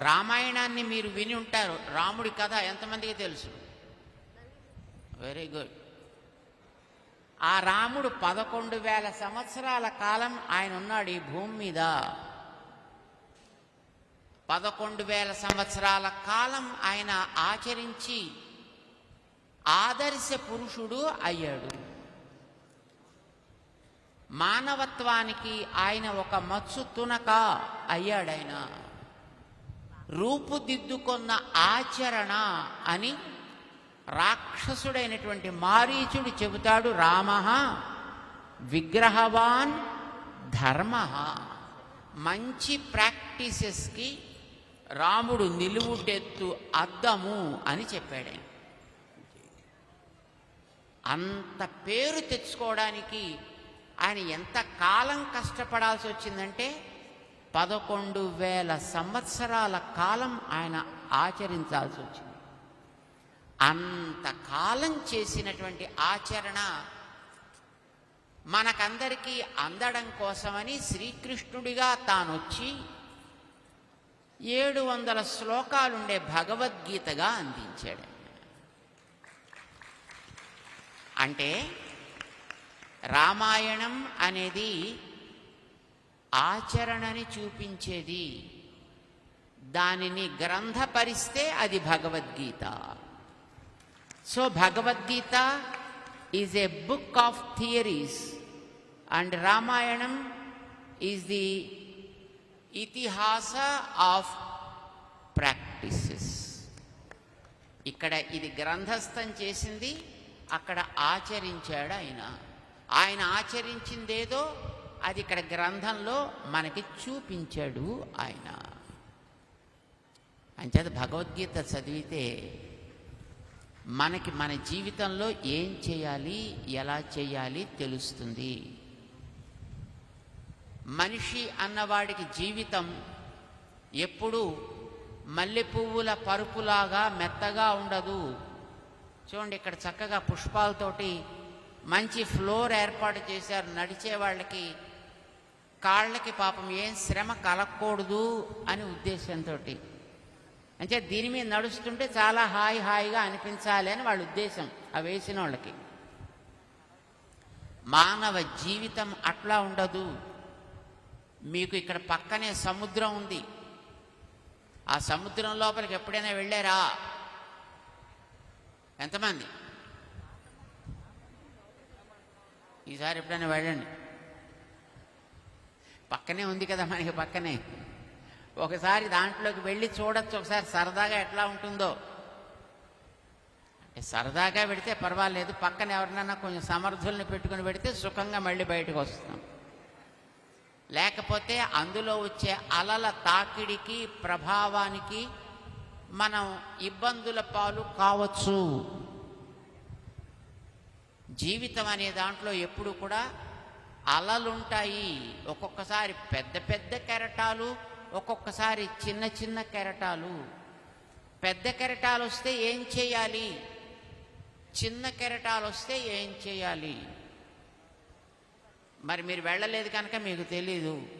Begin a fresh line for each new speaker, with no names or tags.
రామాయణాన్ని మీరు విని ఉంటారు. రాముడి కథ ఎంతమందికి తెలుసు? వెరీ గుడ్ ఆ రాముడు పదకొండు వేల సంవత్సరాల కాలం ఆయన ఉన్నాడు ఈ భూమి మీద. పదకొండు వేల సంవత్సరాల కాలం ఆయన ఆచరించి ఆదర్శ పురుషుడు అయ్యాడు. మానవత్వానికి ఆయన ఒక మత్సు తునక అయ్యాడు ఆయన. రూపుదిద్దుకున్న ఆచరణ అని రాక్షసుడైనటువంటి మారీచుడు చెబుతాడు రామ విగ్రహవాన్ ధర్మ. మంచి ప్రాక్టీసెస్కి రాముడు నిలువుటెత్తు అద్దము అని చెప్పాడు. అంత పేరు తెచ్చుకోవడానికి ఆయన ఎంత కాలం కష్టపడాల్సి వచ్చిందంటే పదకొండు వేల సంవత్సరాల కాలం ఆయన ఆచరించాల్సి వచ్చింది. అంత కాలం చేసినటువంటి ఆచరణ మనకందరికీ అందడం కోసమని శ్రీకృష్ణుడిగా తానొచ్చి ఏడు వందల శ్లోకాలుండే భగవద్గీతగా అందించాడు. అంటే రామాయణం అనేది ఆచరణని చూపించేది. దానిని గ్రంథపరిస్తే అది Bhagavad Gita. So Bhagavad Gita is a book of theories and Ramayanam is the itihasa of practices ఇక్కడ ఇది గ్రంథస్థం చేసింది అక్కడ ఆచరించాడు ఆయన. ఆయన ఆచరించిందేదో అది ఇక్కడ గ్రంథంలో మనకి చూపించాడు ఆయన. అంచేత భగవద్గీత చదివితే మనకి మన జీవితంలో ఏం చేయాలి ఎలా చేయాలి తెలుస్తుంది. మనిషి అన్నవాడికి జీవితం ఎప్పుడూ మల్లె పువ్వుల పరుపులాగా మెత్తగా ఉండదు. చూడండి ఇక్కడ చక్కగా పుష్పాలతోటి మంచి ఫ్లోర్ ఏర్పాటు చేశారు. నడిచే వాళ్ళకి కాళ్ళకి పాపం ఏం శ్రమ కలగకూడదు అని ఉద్దేశంతో అంటే దీని మీద నడుస్తుంటే చాలా హాయి హాయిగా అనిపించాలి అని వాళ్ళ ఉద్దేశం ఆ వేసిన వాళ్ళకి. మానవ జీవితం అట్లా ఉండదు. మీకు ఇక్కడ పక్కనే సముద్రం ఉంది. ఆ సముద్రం లోపలికి ఎప్పుడైనా వెళ్ళారా? ఎంతమంది? ఈసారి ఎప్పుడైనా వెళ్ళండి. పక్కనే ఉంది కదా మనకి పక్కనే. ఒకసారి దాంట్లోకి వెళ్ళి చూడొచ్చు ఒకసారి సరదాగా ఎట్లా ఉంటుందో. అంటే సరదాగా పెడితే పర్వాలేదు పక్కన ఎవరినైనా కొంచెం సమర్థుల్ని పెట్టుకుని పెడితే సుఖంగా మళ్ళీ బయటకు వస్తాం. లేకపోతే అందులో వచ్చే అలల తాకిడికి ప్రభావానికి మనం ఇబ్బందుల పాలు కావచ్చు. జీవితం అనే దాంట్లో ఎప్పుడు కూడా అలలుంటాయి. ఒక్కొక్కసారి పెద్ద పెద్ద కెరటాలు ఒక్కొక్కసారి చిన్న చిన్న కెరటాలు. పెద్ద కెరటాలు వస్తే ఏం చేయాలి? చిన్న కెరటాలు వస్తే ఏం చేయాలి? మరి మీరు వెళ్ళలేదు కనుక మీకు తెలీదు.